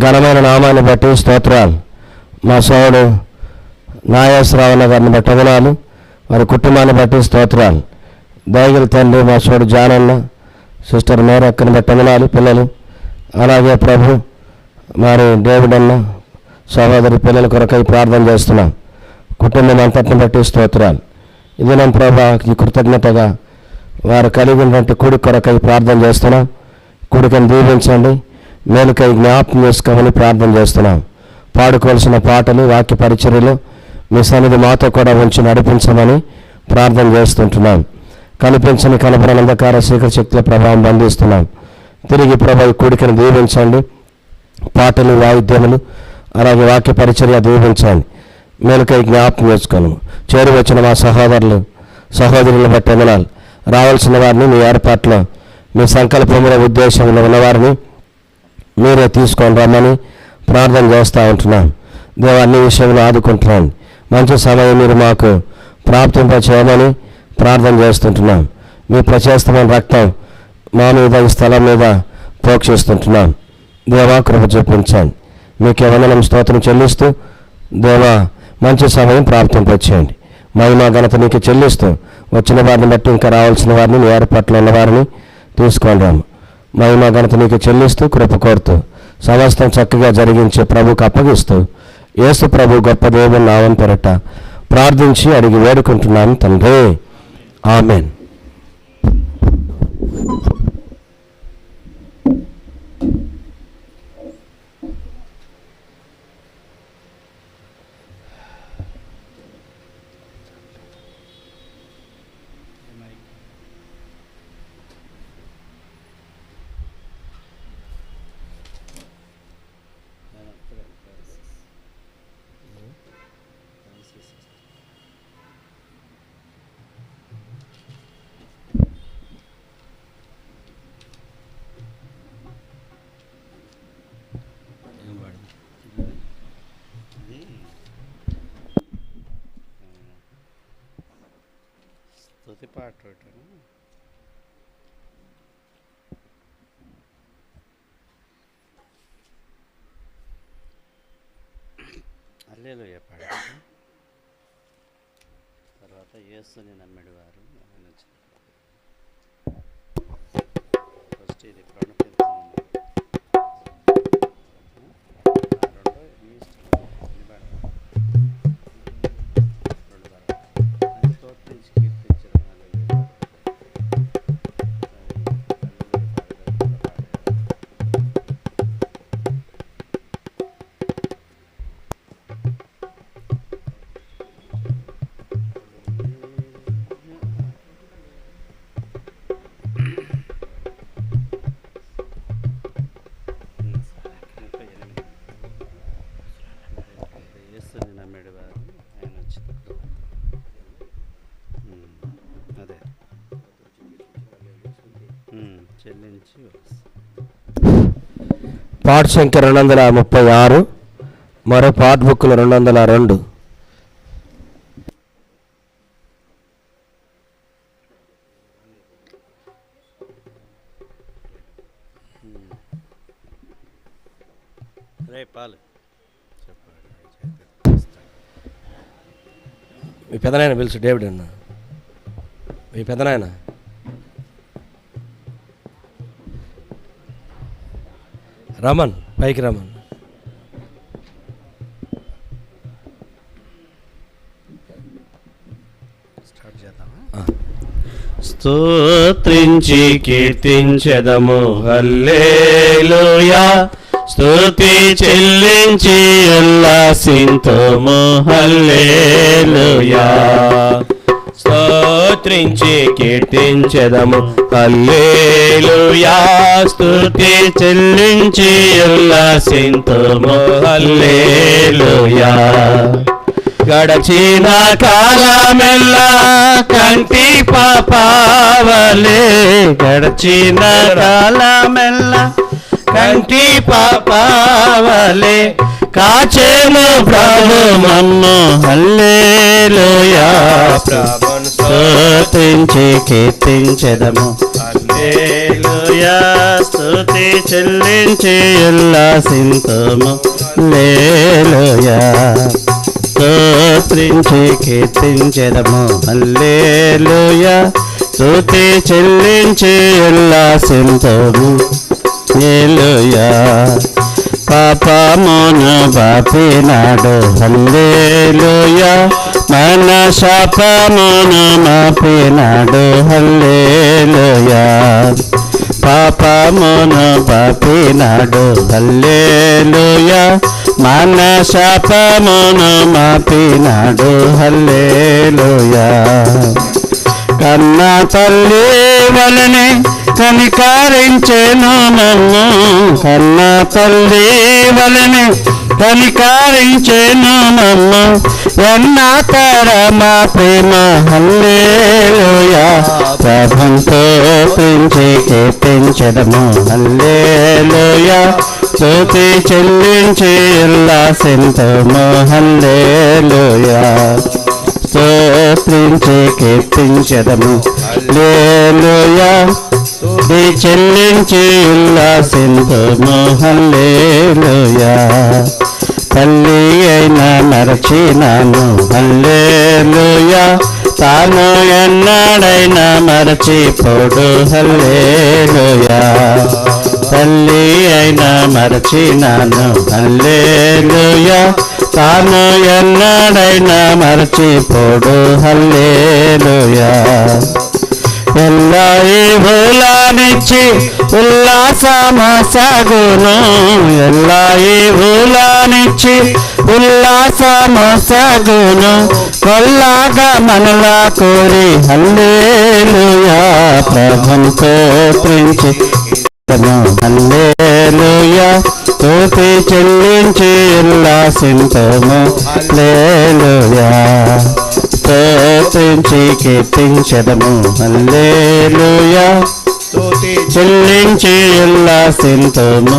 ఘనమైన నామాన్ని బట్టి స్తోత్రాలు. మా సోదరుడు నాగేశ్వరరావు గారిని బట్టి వందనాలు. వారి కుటుంబాన్ని బట్టి స్తోత్రాలు. దయగల తండ్రి మా సోడు జానన్న సిస్టర్ మేరక్కని బట్టి వందనాలు పిల్లలు. అలాగే ప్రభు మరి డేవిడ్ అన్న సహోదరి పిల్లల కొరకై ప్రార్థన చేస్తున్నాం. కుటుంబం అంతటిని బట్టి స్తోత్రాలు. ఇది నా ప్రభా ఈ కృతజ్ఞతగా వారు కలిగి ఉన్నటువంటి కుడి కొరకై ప్రార్థన చేస్తున్నాం. కొడుకుని దీవించండి. మేలుకై జ్ఞాపం చేసుకోమని ప్రార్థన చేస్తున్నాం. పాడుకోవాల్సిన పాటలు వాక్య పరిచర్యలు మీ సన్నిధి మాతో కూడా ఉంచి నడిపించమని ప్రార్థన చేస్తుంటున్నాం. కనిపించని కనపడని అంధకార శీకర శక్తుల ప్రభావం బంధిస్తున్నాం. తిరిగి ప్రభా ఈ కూడికను దీవించండి. పాటలు వాయిద్యములు అలాగే వాక్య పరిచర్య దీవించండి. మేలుకై జ్ఞాపకం చేసుకోను చేరి వచ్చిన మా సహోదరులు సహోదరులను బట్టి వందనాలు. రావాల్సిన వారిని మీ ఏర్పాట్లో మీ సంకల్పముల ఉద్దేశంలో ఉన్నవారిని మీరే తీసుకొని రమ్మని ప్రార్థన చేస్తూ ఉంటున్నాం. దేవ అన్ని విషయంలో ఆదుకుంటున్నాను మంచి సమయం మీరు మాకు ప్రాప్తింప చేయమని ప్రార్థన చేస్తుంటున్నాం. మీ ప్రచేస్తమైన రక్తం మా మీద ఈ స్థలం మీద ప్రోక్షిస్తుంటున్నాం దేవా కృప చూపించండి. మీకు ఎవరైనా స్తోత్రం చెల్లిస్తూ దేవా మంచి సమయం ప్రాప్తింపచేయండి. మహిమా ఘనత నీకు చెల్లిస్తూ వచ్చిన వారిని బట్టి ఇంకా రావాల్సిన వారిని మీ ఏర్పాట్లు ఉన్న వారిని తీసుకొని రాము మహిమా ఘనత నీకు చెల్లిస్తూ కృప కోరుతూ సమస్తం చక్కగా జరిగించే ప్రభుకు అప్పగిస్తూ యేసు ప్రభు గొప్ప దేవుని నామం పెరట ప్రార్థించి అడిగి వేడుకుంటున్నాను తండ్రి. ఆమెన్. పాట ఒకటేనా? హల్లెలూయ పాట. తర్వాత యేసుని నమ్మిడి వారు ఆయన ఫస్ట్ ఇది ప్రణపించండి చెల్లించి. పాట సంఖ్య రెండు వందల ముప్పై ఆరు మరో పాట్ బుక్లు రెండు. వందల రెండు మీ పెదనాయన పిలుచు డేవిడ్ అన్న. మీ పెదనాయన. రమన్ పైకి రమన్. స్టార్ట్ చేద్దామా? ఆ. స్తోత్రించి కీర్తించదము. హల్లేలుయా. స్తుతి చెల్లించి ఉల్లాసింతుము. హల్లేలుయా. స్తోత్రించి కీర్తించదము. హల్లేలుయా స్తుతి చెల్లించి ఉల్లాసింతుము. హల్లేలుయా. గడచిన కాలమెల్ల కంటి పాపావలే. గడచిన కాలమెల్ల కంటి పాపావలే. కాచేను ప్రభు మన్ను హల్లేలుయా ప్రభును స్తుతించి కీర్తించెదము. హల్లేలుయా హల్లెలూయా స్తుతి చెల్లించి ఉల్లాసింతుము లేలుయా స్తోత్రించి కీర్తించెదము. హల్లెలూయా స్తుతి చెల్లించి ఉల్లాసింతుము లేలుయా పాపమును బాపినాడు హల్లేలుయా మన శాపమును మాపినాడు హల్లేలుయా పాపమును బాపినాడు హల్లేలుయా మన శాపమును మాపినాడు హల్లేలుయా కన్న తల్లి వలనే కనికారించెను నన్ను కన్న తల్లి వలని. కనికారించెను నన్ను ఎన్న మా ప్రేమ హల్లేలుయా. ప్రభంతో పెంచి కీర్తించడము హల్లేలుయా. స్తుతి చెల్లించి ఉల్లాసింతము హల్లేలుయా. స్తోత్రించి కీర్తించదము లేలుయా స్తుతి చెల్లించి ఉల్లాసింతుము హల్లేలుయా తల్లి అయిన మరచినాను హల్లేలుయా. తాను ఎన్నాడైనా మరచిపోడు హల్లేలుయా. తల్లి అయినా మరచినాను హల్లేలుయా. తాను ఎన్నడైనా మరచిపోడు. హల్లేలుయా. ఎల్లా ఈ భూలానిచ్చి ఉల్లాసమసగును ఎల్లా ఈ భూలానిచ్చి ఉల్లాసమసగును కొల్లాగా మనలా కోరి. హల్లేలుయా. ప్రభుతో ప్రించి హల్లేలుయా తోటి చెల్లించి ఉల్లాసింతము లేలుయా స్తోత్రించి కీర్తించదము హల్లేలుయా చెల్లించి ఉల్లాసింతము